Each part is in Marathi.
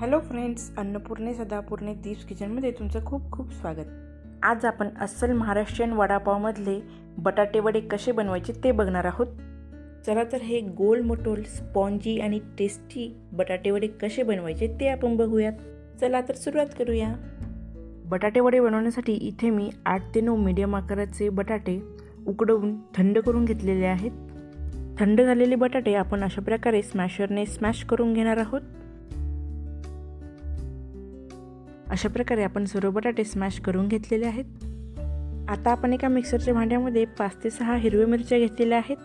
हॅलो फ्रेंड्स अन्नपूर्णे सदापूर्णे दीप्स किचनमध्ये तुमचं खूप खूप स्वागत. आज आपण अस्सल महाराष्ट्रीयन वडापावमधले बटाटे वडे कसे बनवायचे ते बघणार आहोत. चला तर हे गोल मटोल स्पॉन्जी आणि टेस्टी बटाटे वडे कसे बनवायचे ते आपण बघूयात. चला तर सुरुवात करूया. बटाटे वडे बनवण्यासाठी इथे मी आठ ते नऊ मीडियम आकाराचे बटाटे उकडवून थंड करून घेतलेले आहेत. थंड झालेले बटाटे आपण अशा प्रकारे स्मॅशरने स्मॅश करून घेणार आहोत. अशा प्रकारे आपण सर्व बटाटे स्मॅश करून घेतलेले आहेत. आता आपण एका मिक्सरच्या भांड्यामध्ये पाच ते सहा हिरव्या मिरच्या घेतलेल्या आहेत.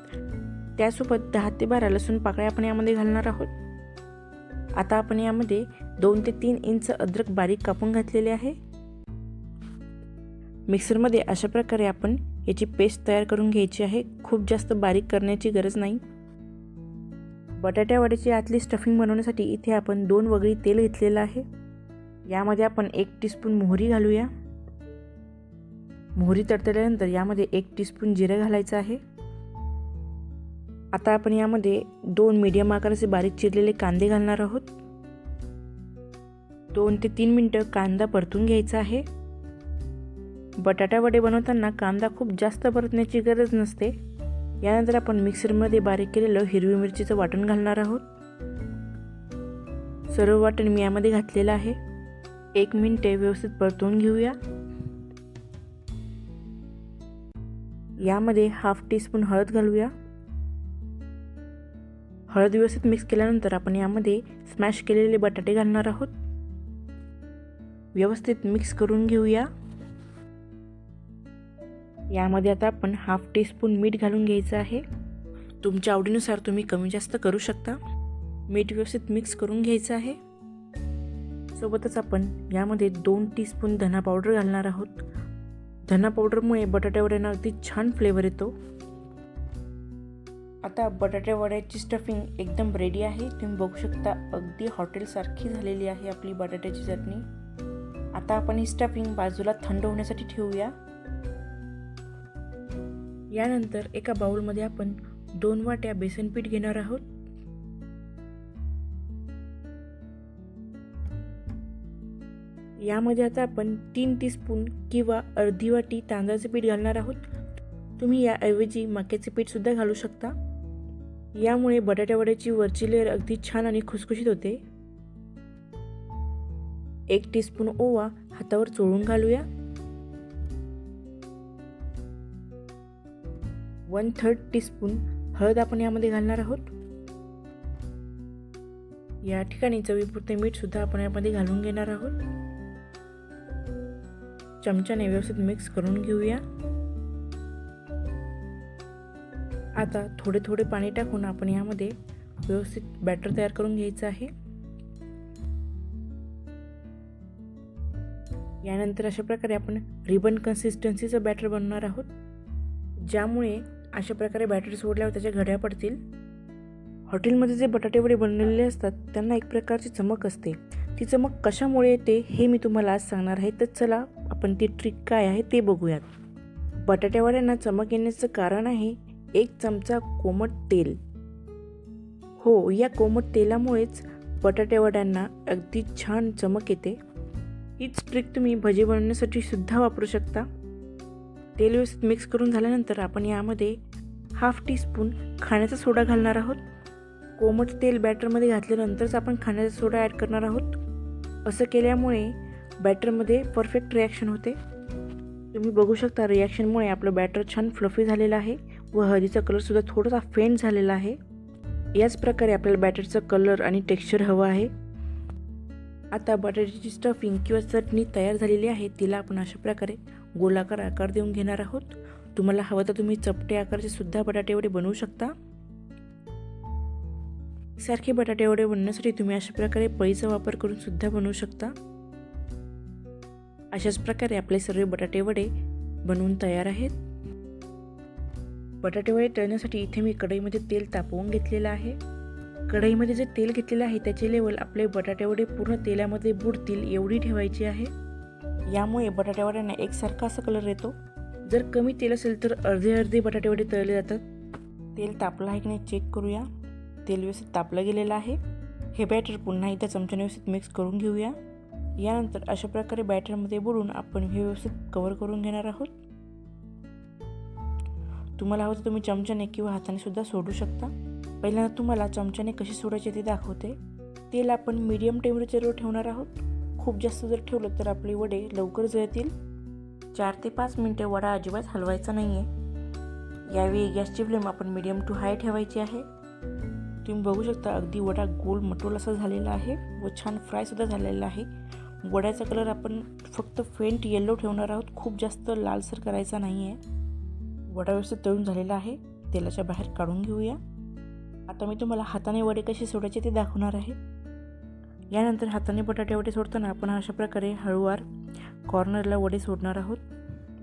त्यासोबत दहा ते बारा लसूण पाकळ्या आपण यामध्ये घालणार आहोत. आता आपण यामध्ये दोन ते तीन इंच अद्रक बारीक कापून घातलेले आहे. मिक्सरमध्ये अशा प्रकारे आपण याची पेस्ट तयार करून घ्यायची आहे. खूप जास्त बारीक करण्याची गरज नाही. बटाट्या आतली स्टफिंग बनवण्यासाठी इथे आपण दोन वगळी तेल घेतलेलं आहे. यामध्ये आपण एक टीस्पून मोहरी घालूया. मोहरी तडतडल्यानंतर यामध्ये एक टीस्पून जिरं घालायचं आहे. आता आपण यामध्ये दोन मीडियम आकाराचे बारीक चिरलेले कांदे घालणार आहोत. दोन ते तीन मिनटं कांदा परतून घ्यायचा आहे. बटाटा वडे बनवताना कांदा खूप जास्त परतण्याची गरज नसते. यानंतर आपण मिक्सरमध्ये बारीक केलेलं हिरवी मिरचीचं वाटण घालणार आहोत. सर्व वाटण मी यामध्ये घातलेलं आहे. एक मिनटे व्यवस्थित परतून घेऊया. यामध्ये हाफ टीस्पून हळद घालूया. हळद व्यवस्थित मिक्स केल्यानंतर आपण यामध्ये स्मॅश केलेले बटाटे घालणार आहोत. व्यवस्थित मिक्स करून घेऊया. यामध्ये आता आपण हाफ टीस्पून मीठ घालून घ्यायचं आहे. तुमच्या आवडीनुसार तुम्ही कमी जास्त करू शकता. मीठ व्यवस्थित मिक्स करून घ्यायचं आहे. सोबतच आपण यामध्ये दोन टीस्पून धना पावडर घालणार आहोत. धना पावडरमुळे बटाट्यावड्यांना अगदी छान फ्लेवर येतो. आता बटाट्यावड्याची स्टफिंग एकदम रेडी आहे. तुम्ही बघू शकता अगदी हॉटेलसारखी झालेली आहे आपली बटाट्याची चटणी. आता आपण ही स्टफिंग बाजूला थंड होण्यासाठी ठेवूया. यानंतर एका बाउलमध्ये आपण दोन वाट्या बेसन पीठ घेणार आहोत. यामध्ये आता आपण तीन टीस्पून किंवा अर्धी वाटी तांदळाचे पीठ घालणार आहोत. तुम्ही याऐवजी मक्याचे पीठसुद्धा घालू शकता. यामुळे बटाट्यावड्याची वरची लेअर अगदी छान आणि खुसखुशीत होते. एक टीस्पून ओवा हातावर चोळून घालूया. वन थर्ड टीस्पून हळद आपण यामध्ये घालणार आहोत. या ठिकाणी चवीपुरते मीठ सुद्धा आपण यामध्ये घालून घेणार आहोत. चमच्याने व्यवस्थित मिक्स करून घेऊया. आता थोडे थोडे पाणी टाकून आपण यामध्ये व्यवस्थित बॅटर तयार करून घ्यायचं आहे. यानंतर अशा प्रकारे आपण रिबन कन्सिस्टन्सीचं बॅटर बनवणार आहोत. ज्यामुळे अशा प्रकारे बॅटर सोडल्यावर त्याच्या घड्या पडतील. हॉटेलमध्ये जे बटाटे वडे असतात त्यांना एक प्रकारची चमक असते. ती चमक कशामुळे येते हे मी तुम्हाला आज सांगणार आहे. तर चला आपण ती ट्रिक काय आहे ते बघूयात. बटाट्यावड्यांना चमक येण्याचं कारण आहे एक चमचा कोमट तेल. हो या कोमट तेलामुळेच बटाट्यावड्यांना अगदी छान चमक येते. हीच ट्रिक तुम्ही भजी बनवण्यासाठी सुद्धा वापरू शकता. तेल व्यवस्थित मिक्स करून झाल्यानंतर आपण यामध्ये हाफ टीस्पून खाण्याचा सोडा घालणार आहोत. कोमट तेल बॅटरमध्ये घातल्यानंतरच आपण खाण्याचा सोडा ॲड करणार आहोत. असं केल्यामुळे बॅटरमध्ये परफेक्ट रिॲक्शन होते. तुम्ही बघू शकता रिॲक्शनमुळे आपलं बॅटर छान फ्लफी झालेलं आहे व हळदीचा कलरसुद्धा थोडासा फेंट झालेला आहे. याच प्रकारे आपल्याला बॅटरचा कलर आणि टेक्स्चर हवं आहे. आता बटाट्याची स्टफिंग किंवा चटणी तयार झालेली आहे तिला आपण अशा प्रकारे गोलाकार आकार देऊन घेणार आहोत. तुम्हाला हवं तर तुम्ही चपटे आकारचे सुद्धा बटाटे वडे बनवू शकता. सारखे बटाटे वडे बनवण्यासाठी तुम्ही अशा प्रकारे पळीचा वापर करून सुद्धा बनवू शकता. अशाच प्रकारे आपले सर्व बटाटे वडे बनवून तयार आहेत. बटाटे वडे तळण्यासाठी इथे मी कढईमध्ये तेल तापवून घेतलेलं आहे. कढईमध्ये जे तेल घेतलेलं आहे त्याचे लेवल आपले बटाटे वडे पूर्ण तेलामध्ये बुडतील एवढी ठेवायची आहे. यामुळे बटाट्या वड्यांना एकसारखा असा कलर येतो. जर कमी तेल असेल तर अर्धे अर्धे बटाटे वडे तळले जातात. तेल तापलं आहे की नाही चेक करूया. तेल व्यवस्थित तापलं गेलेलं आहे. हे बॅटर पुन्हा एकदा चमच्याने व्यवस्थित मिक्स करून घेऊया. यानंतर अशा प्रकारे बॅटरमध्ये बुडून आपण हे व्यवस्थित कवर करून घेणार आहोत. तुम्हाला हवं तर तुम्ही चमच्याने किंवा हाताने सुद्धा सोडू शकता. पहिल्यांदा तुम्हाला चमच्याने कशी सोडायचे ते दाखवते. तेल आपण मीडियम टेम्परेचरवर ठेवणार आहोत. खूप जास्त जर ठेवलं तर आपले वडे लवकर जळतील. चार ते पाच मिनटं वडा अजिबात हलवायचा नाही आहे यावेळी गॅसची फ्लेम आपण मीडियम टू हाय ठेवायची आहे. तुम्ही बघू शकता अगदी वडा गोल मटोल असा झालेला आहे व छान फ्रायसुद्धा झालेला आहे. वड्याचा कलर आपण फक्त फेंट येल्लो ठेवणार आहोत खूप जास्त लालसर करायचा नाही आहे वडा व्यवस्थित तळून झालेला आहे तेलाच्या बाहेर काढून घेऊया. आता मी तुम्हाला हाताने वडे कसे सोडायचे ते दाखवणार आहे. यानंतर हाताने बटाटे वडे सोडताना आपण अशा प्रकारे हळूवार कॉर्नरला वडे सोडणार आहोत.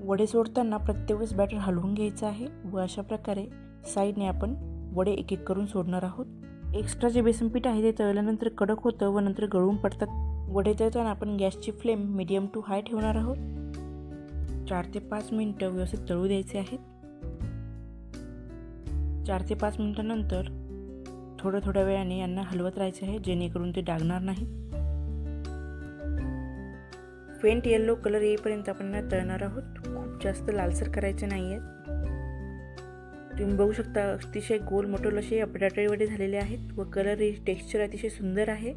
वडे सोडताना प्रत्येक वेळेस बॅटर हलवून घ्यायचं आहे व अशा प्रकारे साईडने आपण वडे एक एक करून सोडणार आहोत. एक्स्ट्रा जे बेसन पीठ आहे ते तळल्यानंतर कडक होतं व नंतर गळून पडतात. वडे तळताना आपण गॅसची फ्लेम मिडियम टू हाय ठेवणार आहोत. चार ते पाच मिनटं व्यवस्थित तळू द्यायचे आहेत. चार ते पाच मिनटानंतर थोड्या थोड्या वेळाने यांना हलवत राहायचे आहे जेणेकरून ते डागणार नाही. फेंट येल्लो कलर येईपर्यंत आपण यांना तळणार आहोत. खूप जास्त लालसर करायचे नाही आहेत तुम्ही बघू शकता अतिशय गोल मोठोल असे बटाटे वडे झालेले आहेत व कलर टेक्स्चर अतिशय सुंदर आहे.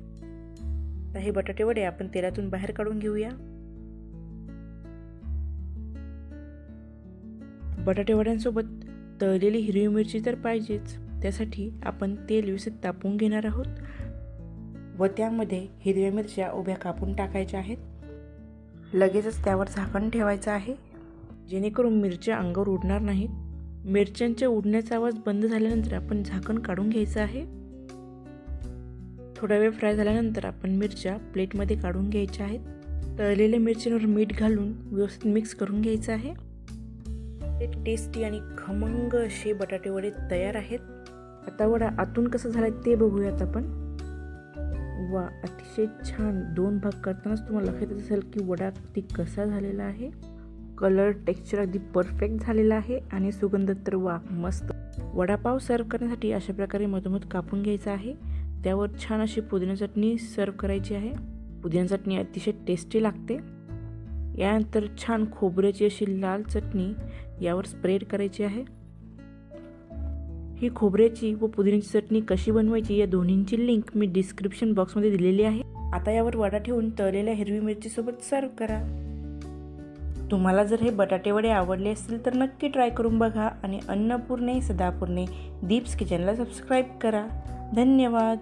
तर हे बटाटे वडे आपण तेलातून बाहेर काढून घेऊया. बटाटे वड्यांसोबत तळलेली हिरवी मिरची तर पाहिजेच. त्यासाठी आपण तेल व्यवस्थित तापवून घेणार आहोत व त्यामध्ये हिरव्या मिरच्या उभ्या कापून टाकायच्या आहेत. लगेचच त्यावर झाकण ठेवायचं आहे. जेणेकरून मिरच्या अंगावर उडणार नाहीत. मिरच्यांच्या उडण्याचा आवाज बंद झाल्यानंतर आपण झाकण काढून घ्यायचं आहे. थोडा वेळ फ्राय झाल्यानंतर आपण मिरच्या प्लेटमध्ये काढून घ्यायच्या आहेत. तळलेल्या मिरच्यांवर मीठ घालून व्यवस्थित मिक्स करून घ्यायचं आहे. ते टेस्टी आणि खमंग असे बटाटे वडे तयार आहेत. आता वडा आतून कसं झाला ते बघूयात आपण. वा अतिशय छान. दोन भाग करतानाच तुम्हाला लक्षात येत असेल की वडा ती कसा झालेला आहे. कलर टेक्स्चर अगदी परफेक्ट झालेला आहे आणि सुगंध तर वा मस्त. वडापाव सर्व करण्यासाठी अशा प्रकारे मधोमध कापून घ्यायचा आहे. त्यावर छान अशी पुदिना चटणी सर्व करायची आहे. पुदिना चटणी अतिशय टेस्टी लागते. यानंतर छान खोबऱ्याची अशी लाल चटणी यावर स्प्रेड करायची आहे. ही खोबऱ्याची व पुदिन्याची चटणी कशी बनवायची या दोन्हींची लिंक मी डिस्क्रिप्शन बॉक्समध्ये दिलेली आहे. आता यावर वडा ठेवून तळलेल्या हिरवी मिरचीसोबत सर्व करा. तुम्हाला जर हे बटाटेवडे आवडले असतील तर नक्की ट्राय करून बघा आणि अन्नपूर्णे सदापूर्णे दीप्स किचनला सबस्क्राईब करा. धन्यवाद.